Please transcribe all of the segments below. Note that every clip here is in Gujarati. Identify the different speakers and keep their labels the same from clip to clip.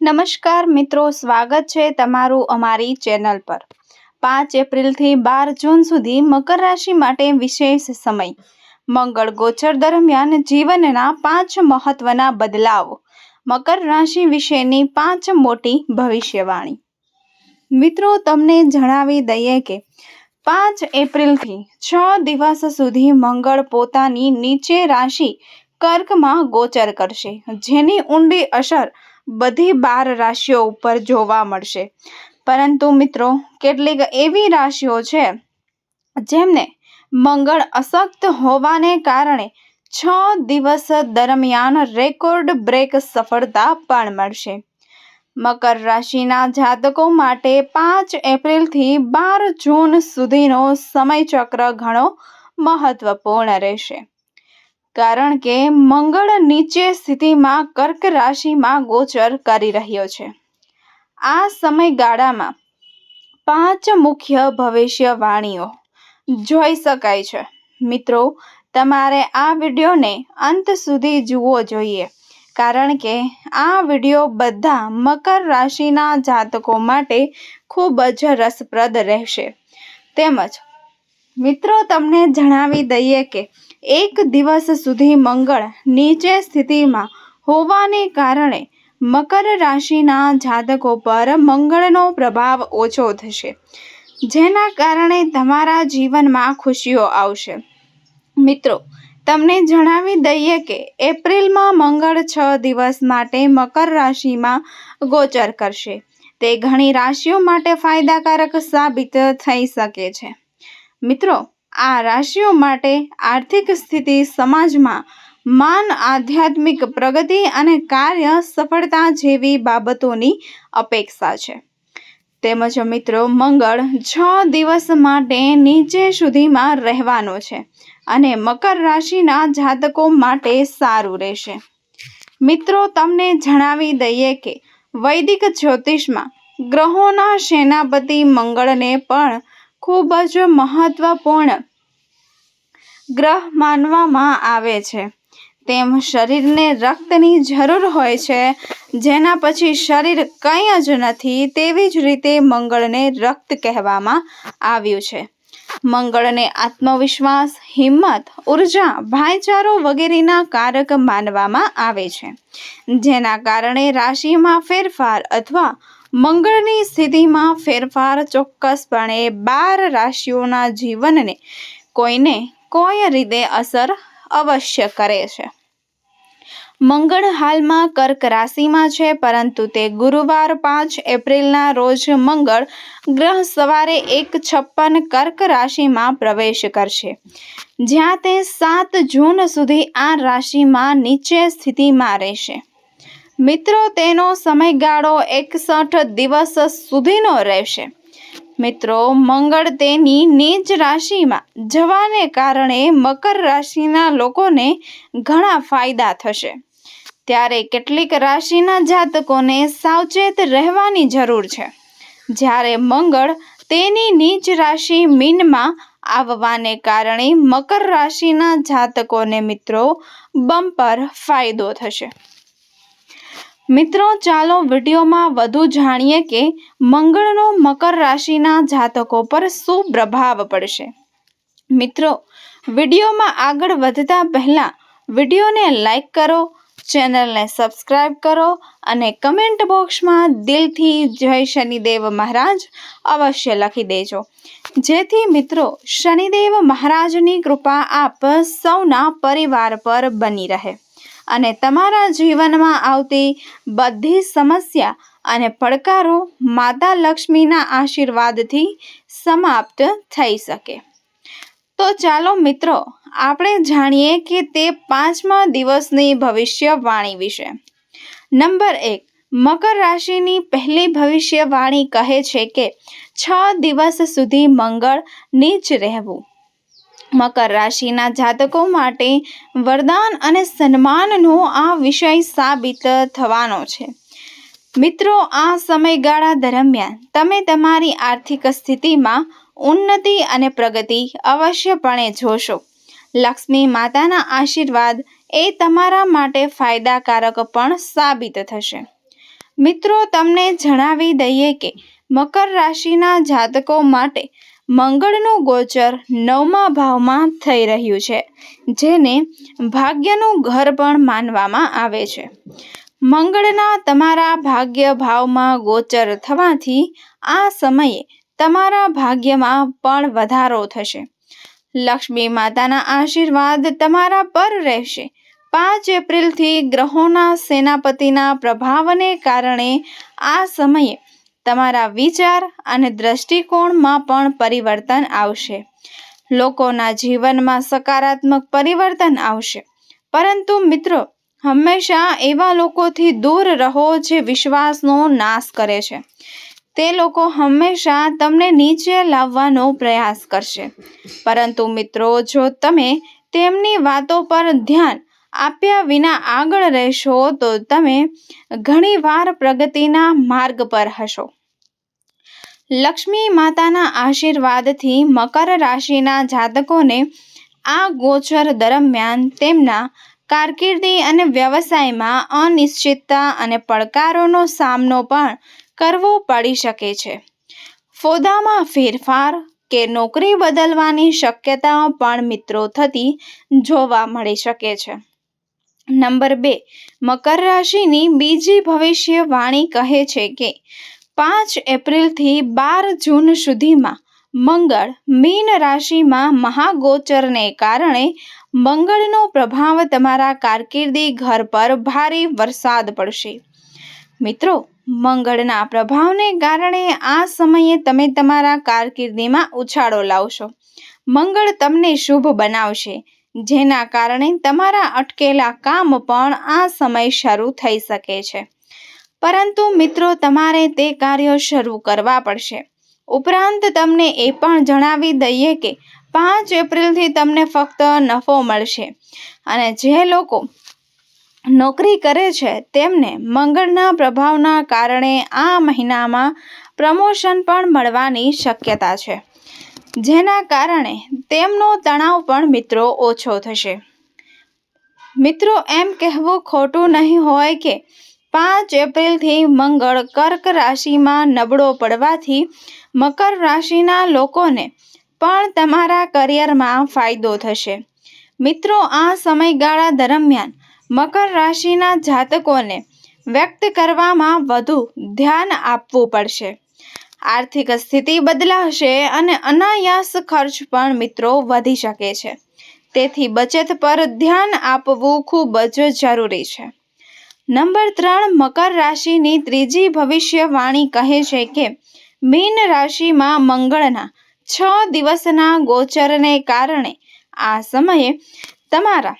Speaker 1: નમસ્કાર મિત્રો, સ્વાગત છે તમારું અમારી ચેનલ પર. પાંચ એપ્રિલથી બાર જૂન સુધી મકર રાશિ માટે વિશેષ સમય. મંગળ ગોચર દરમિયાન જીવનના પાંચ મહત્વના બદલાવો. મકર રાશિ વિશેની પાંચ મોટી ભવિષ્યવાણી. મિત્રો, તમને જણાવી દઈએ કે પાંચ એપ્રિલથી છ દિવસ સુધી મંગળ પોતાની નીચે રાશિ કર્કમાં ગોચર કરશે, જેની ઊંડી અસર બધી બાર રાશિઓ ઉપર જોવા મળશે. પરંતુ મિત્રો, કેટલીક એવી રાશિઓ છે, જેમને મંગળ અશક્ત હોવાને કારણે છ દિવસ દરમિયાન રેકોર્ડ બ્રેક સફળતા પણ મળશે. મકર રાશિના જાતકો માટે પાંચ એપ્રિલથી બાર જૂન સુધીનો સમયચક્ર ઘણો મહત્વપૂર્ણ રહેશે. કારણ કે મંગળ નીચે સ્થિતિમાં કર્ક રાશિમાં ગોચર કરી રહ્યો છે. આ સમયગાળામાં પાંચ મુખ્ય ભવિષ્યવાણીઓ જોઈ શકાય છે. મિત્રો, તમારે આ વિડીયોને અંત સુધી જુઓ જોઈએ, કારણ કે આ વીડિયો બધા મકર રાશિના જાતકો માટે ખૂબ જ રસપ્રદ રહેશે. તેમજ મિત્રો, તમને જણાવી દઈએ કે એક દિવસ સુધી મંગળ નીચે સ્થિતિમાં હોવાને કારણે મકર રાશિના જાતકો પર મંગળનો પ્રભાવ ઓછો થશે, જેના કારણે તમારા જીવનમાં ખુશીઓ આવશે. મિત્રો, તમને જણાવી દઈએ કે એપ્રિલમાં મંગળ છ દિવસ માટે મકર રાશિમાં ગોચર કરશે. તે ઘણી રાશિઓ માટે ફાયદાકારક સાબિત થઈ શકે છે. મિત્રો આ રાશિઓ માટે આર્થિક સ્થિતિ સમાજમાં માન, આધ્યાત્મિક પ્રગતિ અને કાર્ય સફળતા જેવી બાબતોની અપેક્ષા છે. તેમજ મિત્રો, મંગળ છ દિવસ માટે નીચે સુધીમાં રહેવાનો છે અને મકર રાશિના જાતકો માટે સારું રહેશે. મિત્રો, તમને જણાવી દઈએ કે વૈદિક જ્યોતિષમાં ગ્રહોના સેનાપતિ મંગળને પણ ખૂબ જ મહત્વપૂર્ણ ગ્રહ માનવામાં આવે છે. તેમ શરીરને રક્તની જરૂર હોય છે, જેના પછી શરીર કંઈ જ નથી તેવી જ રીતે મંગળને રક્ત કહેવામાં આવ્યું છે. મંગળને આત્મવિશ્વાસ, હિંમત, ઊર્જા, ભાઈચારો વગેરેના કારક માનવામાં આવે છે. જેના કારણે રાશિમાં ફેરફાર અથવા મંગળની સ્થિતિમાં ફેરફાર ચોક્કસપણે બાર રાશિઓના જીવનને કોઈને કોઈ રીતે અસર અવશ્ય કરે છે. મંગળ હાલમાં કર્ક રાશિમાં છે, પરંતુ તે ગુરુવાર પાંચ એપ્રિલના રોજ મંગળ ગ્રહ સવારે એક છપ્પન કર્ક રાશિમાં પ્રવેશ કરશે. જ્યાં તે સાત જૂન સુધી આ રાશિમાં નીચે સ્થિતિમાં રહેશે. મિત્રો, તેનો સમયગાળો એકસઠ દિવસ સુધીનો રહેશે. મિત્રો, મંગળ તેની નીચ રાશિમાં. જવાને કારણે મકર રાશિના લોકોને ઘણા ફાયદા થશે. ત્યારે કેટલીક રાશિના જાતકોને સાવચેત રહેવાની જરૂર છે. જ્યારે મંગળ તેની નીચ રાશિ મીનમાં આવવાને કારણે મકર રાશિના જાતકોને મિત્રો, બમ્પર ફાયદો થશે. મિત્રો, ચાલો વિડીયોમાં વધુ જાણીએ કે મંગળનો મકર રાશિના જાતકો પર શું પ્રભાવ પડશે. મિત્રો, વિડીયોમાં આગળ વધતા પહેલાં વિડીયોને લાઈક કરો, ચેનલને સબસ્ક્રાઈબ કરો અને કમેન્ટ બોક્સમાં દિલથી જય શનિદેવ મહારાજ અવશ્ય લખી દેજો. જેથી મિત્રો, શનિદેવ મહારાજની કૃપા આપ સૌના પરિવાર પર બની રહે. અને તમારા જીવનમાં આવતી બધી સમસ્યા અને પડકારો માતા લક્ષ્મીના આશીર્વાદથી સમાપ્ત થઈ શકે. તો ચાલો મિત્રો, આપણે જાણીએ કે તે પાંચમા દિવસની ભવિષ્યવાણી વિશે. નંબર એક, મકર રાશિની પહેલી ભવિષ્યવાણી કહે છે કે છ દિવસ સુધી મંગળ નીચ રહેવું. મકર રાશિના જાતકો માટે વરદાન અને સન્માનનો આ વિષય સાબિત થવાનો છે. મિત્રો, આ સમયગાળા દરમિયાન તમે તમારી આર્થિક સ્થિતિમાં ઉન્નતિ અને પ્રગતિ અવશ્યપણે જોશો. લક્ષ્મી માતાના આશીર્વાદ એ તમારા માટે ફાયદાકારક પણ સાબિત થશે. મિત્રો, તમને જણાવી દઈએ કે મકર રાશિના જાતકો માટે મંગળનું ગોચર નવમા ભાવમાં થઈ રહ્યું છે, જેને ભાગ્યનું ઘર પણ માનવામાં આવે છે. મંગળના તમારા ભાગ્ય ભાવમાં ગોચર થવાથી આ સમયે તમારા ભાગ્યમાં પણ વધારો થશે. લક્ષ્મી માતાના આશીર્વાદ તમારા પર રહેશે. પાંચ એપ્રિલથી ગ્રહોના સેનાપતિના પ્રભાવને કારણે આ સમયે તમારા વિચાર અને દ્રષ્ટિકોણમાં પણ પરિવર્તન આવશે. લોકોના જીવનમાં સકારાત્મક પરિવર્તન આવશે. પરંતુ મિત્રો, હંમેશા એવા લોકોથી દૂર રહો જે વિશ્વાસનો નાશ કરે છે. તે લોકો હંમેશા તમને નીચે લાવવાનો પ્રયાસ કરશે. પરંતુ મિત્રો, જો તમે તેમની વાતો પર ધ્યાન આપ્યા વિના આગળ રહેશો, તો તમે ઘણીવાર પ્રગતિના માર્ગ પર હશો. લક્ષ્મી માતાના આશીર્વાદથી મકર રાશિના જાતકોને આ ગોચર દરમિયાન તેમના કારકિર્દી અને વ્યવસાયમાં અનિશ્ચિતતા અને પડકારોનો સામનો પણ કરવો પડી શકે છે. ફોદામાં ફેરફાર કે નોકરી બદલવાની શક્યતાઓ પણ મિત્રો થતી જોવા મળી શકે છે. નંબર બે, મકર રાશિની બીજી ભવિષ્યવાણી કહે છે કે પાંચ એપ્રિલથી બાર જૂન સુધીમાં મંગળ મીન રાશિમાં મહાગોચરને કારણે મંગળનો પ્રભાવ તમારા કારકિર્દી ઘર પર ભારે વરસાદ પડશે. મિત્રો, મંગળના પ્રભાવને કારણે આ સમયે તમે તમારા કારકિર્દીમાં ઉછાળો લાવશો. મંગળ તમને શુભ બનાવશે, જેના કારણે તમારા અટકેલા કામ પણ આ સમય શરૂ થઈ શકે છે. પરંતુ મિત્રો, તમારે તે કાર્યો શરૂ કરવા પડશે. ઉપરાંત, તમને એ પણ જણાવી દઈએ કે પાંચ એપ્રિલથી તમને ફક્ત નફો મળશે. અને જે લોકો નોકરી કરે છે, તેમને મંગળના પ્રભાવના કારણે આ મહિનામાં પ્રમોશન પણ મળવાની શક્યતા છે. જેના કારણે તેમનો તણાવ પણ, મિત્રો, ઓછો થશે. મિત્રો, એમ કહેવું ખોટું નહીં હોય કે પાંચ એપ્રિલથી મંગળ કર્ક રાશિમાં નબળો પડવાથી મકર રાશિના લોકોને પણ તમારા કરિયરમાં ફાયદો થશે. મિત્રો, આ સમયગાળા દરમિયાન મકર રાશિના જાતકોને વ્યક્ત કરવામાં વધુ ધ્યાન આપવું પડશે. આર્થિક સ્થિતિ બદલાશે અને અનાયાસ ખર્ચ પણ મિત્રો વધી શકે છે. તેથી બચત પર ધ્યાન આપવું ખૂબ જ જરૂરી છે. નંબર ત્રણ, મકર રાશિની ત્રીજી ભવિષ્યવાણી કહે છે કે, મીન રાશિમાં મંગળના છ દિવસના ગોચરને કારણે આ સમયે તમારા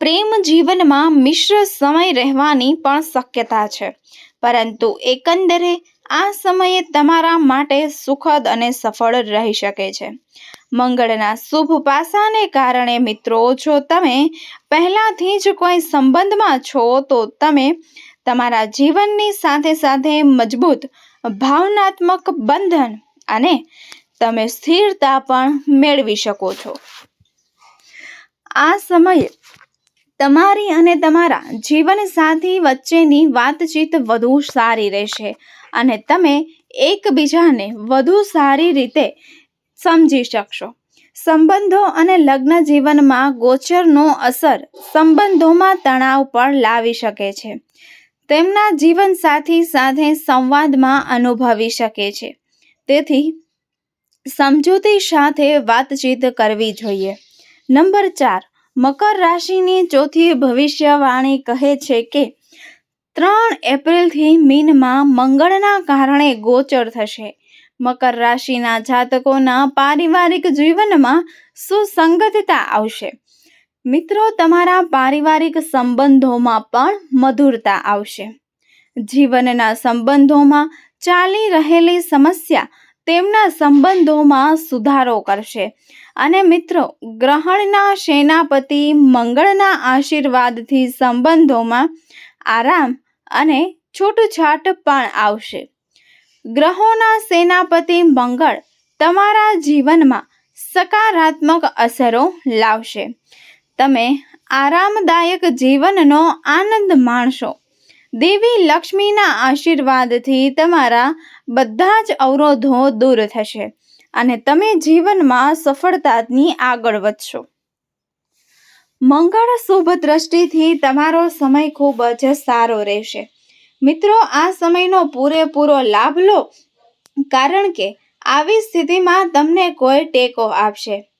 Speaker 1: પ્રેમ જીવનમાં મિશ્ર સમય રહેવાની પણ શક્યતા છે. પરંતુ એકંદરે આ સમયે તમારા માટે સુખદ અને સફળ રહી શકે છે. મંગળના શુભ પાસાને કારણે મિત્રો, જો તમે પહેલાંથી જ કોઈ સંબંધમાં છો, તો તમે તમારા જીવનની સાથે સાથે મજબૂત, ભાવનાત્મક બંધન અને તમે સ્થિરતા પણ મેળવી શકો છો. આ સમયે તમારી અને તમારા જીવનસાથી વચ્ચેની વાતચીત વધુ સારી રહેશે અને તમે એકબીજાને વધુ સારી રીતે સમજી શકશો. સંબંધો અને લગ્ન જીવનમાં ગોચરનો અસર સંબંધોમાં તણાવ પણ લાવી શકે છે. તેમના જીવનસાથી સાથે સંવાદમાં અનુભવી શકે છે. તેથી સમજૂતી સાથે વાતચીત કરવી જોઈએ. નંબર ચાર. મકર રાશિની ચોથી ભવિષ્યવાણી કહે છે કે, ત્રણ એપ્રિલથી મીનમાં મંગળના કારણે ગોચર થશે. મકર રાશિના જાતકોના પારિવારિક જીવનમાં સુસંગતતા આવશે. મિત્રો, તમારા પારિવારિક સંબંધોમાં પણ મધુરતા આવશે. જીવનના સંબંધોમાં ચાલી રહેલી સમસ્યા તેમના સંબંધોમાં સુધારો કરશે. અને મિત્રો, ગ્રહણના સેનાપતિ મંગળના આશીર્વાદથી સંબંધોમાં આરામ અને છૂટછાટ પણ આવશે. ગ્રહોના સેનાપતિ મંગળ તમારા જીવનમાં સકારાત્મક અસરો લાવશે. તમે આરામદાયક જીવનનો આનંદ માણશો. દેવી લક્ષ્મીના આશીર્વાદથી તમારા બધા જ અવરોધો દૂર થશે અને તમે જીવનમાં સફળતાની આગળ વધશો. મંગળ શુભ દ્રષ્ટિથી તમારો સમય ખૂબ જ સારો રહેશે. મિત્રો, આ સમયનો પૂરેપૂરો લાભ લો, કારણ કે આવી સ્થિતિમાં તમને કોઈ ટેકો આપશે.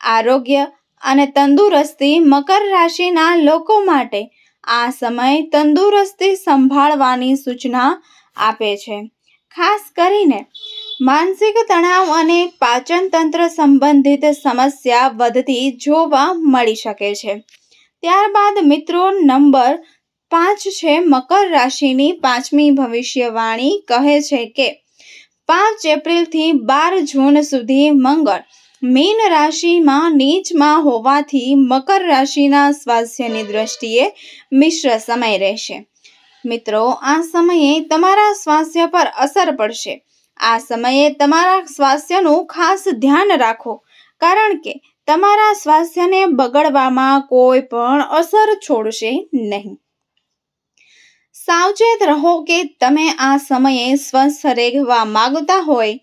Speaker 1: આરોગ્ય અને તંદુરસ્તી મકર રાશિના લોકો માટે આ સમય તંદુરસ્તી સંભાળવાની સૂચના આપે છે. ખાસ કરીને, માનસિક તણાવ અને પાચન તંત્ર સંબંધિત સમસ્યા વધતી જોવા મળી શકે છે. ત્યારબાદ મિત્રો નંબર પાંચ છે, મકર રાશિની પાંચમી ભવિષ્યવાણી કહે છે કે, પાંચ એપ્રિલથી બાર જૂન સુધી મંગળ મીન રાશિમાં નીચમાં હોવાથી મકર રાશિના સ્વાસ્થ્યની દ્રષ્ટિએ મિશ્ર સમય રહેશે. મિત્રો, આ સમયે તમારા સ્વાસ્થ્ય પર અસર પડશે. આ સમયે તમારા સ્વાસ્થ્યનું ખાસ ધ્યાન રાખો, કારણ કે તમારા સ્વાસ્થ્યને બગડવામાં કોઈ પણ અસર છોડશે નહીં. સાવચેત રહો કે તમે આ સમયે સ્વસ્થ રહેવા માંગતા હોય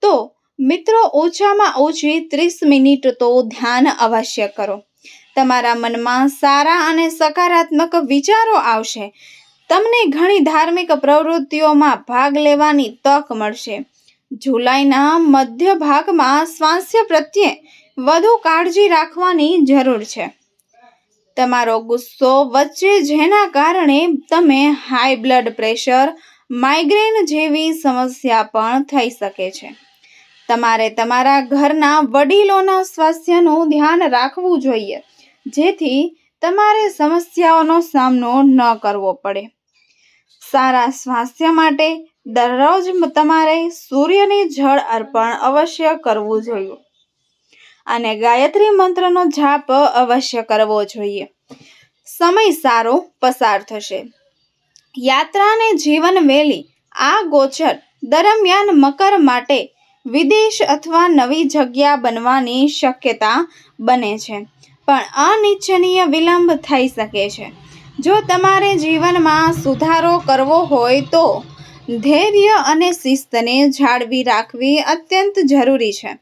Speaker 1: તો મિત્રો, ઓછામાં ઓછી ત્રીસ મિનિટ તો ધ્યાન અવશ્ય કરો. તમારા મનમાં સારા અને સકારાત્મક વિચારો આવશે. તમને ઘણી ધાર્મિક પ્રવૃત્તિઓમાં ભાગ લેવાની તક મળશે. જુલાઈના મધ્ય ભાગમાં સ્વાસ્થ્ય પ્રત્યે વધુ કાળજી રાખવાની જરૂર છે. તમારો ગુસ્સો વચ્ચે જેના કારણે તમે હાઈ બ્લડ પ્રેશર, માઇગ્રેન જેવી સમસ્યા પણ થઈ શકે છે. તમારે તમારા ઘરના વડીલોના સ્વાસ્થ્યનું ધ્યાન રાખવું જોઈએ. જેથી તમારે સમસ્યાઓનો સામનો ન કરવો પડે. સારા સ્વાસ્થ્ય માટે દરરોજ તમારે સૂર્યને જળ અર્પણ અવશ્ય કરવું જોઈએ. અને ગાયત્રી મંત્રનો જાપ અવશ્ય કરવો જોઈએ. સમય સારો પસાર થશે. યાત્રાને જીવન વેલી આ ગોચર દરમિયાન મકર માટે વિદેશ અથવા નવી જગ્યા બનવાની શક્યતા બને છે. પણ અનિચ્છનીય વિલંબ થઈ શકે છે. જો તમારે જીવનમાં સુધારો કરવો હોય તો ધૈર્ય અને શિસ્તને જાળવી રાખવી અત્યંત જરૂરી છે.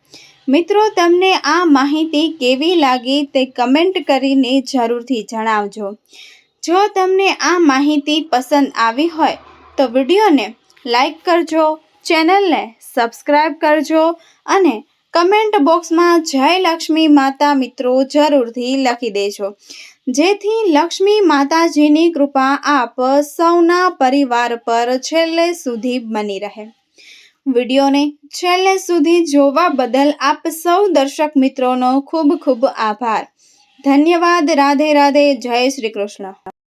Speaker 1: મિત્રો, તમને આ માહિતી કેવી લાગી તે કમેન્ટ કરીને જરૂરથી જણાવજો. જો તમને આ માહિતી પસંદ આવી હોય તો વિડીયોને લાઈક કરજો ચેનલને સબસ્ક્રાઈબ કરજો અને કમેન્ટ બોક્સમાં જય લક્ષ્મી માતા મિત્રો જરૂરથી લખી દેજો. જેથી લક્ષ્મી માતાજીની કૃપા આપ સૌના પરિવાર પર છેલ્લે સુધી બની રહે. વિડીયોને છેલ્લે સુધી જોવા બદલ આપ સૌ દર્શક મિત્રોનો ખૂબ ખૂબ આભાર. ધન્યવાદ. રાધે રાધે. જય શ્રી કૃષ્ણ.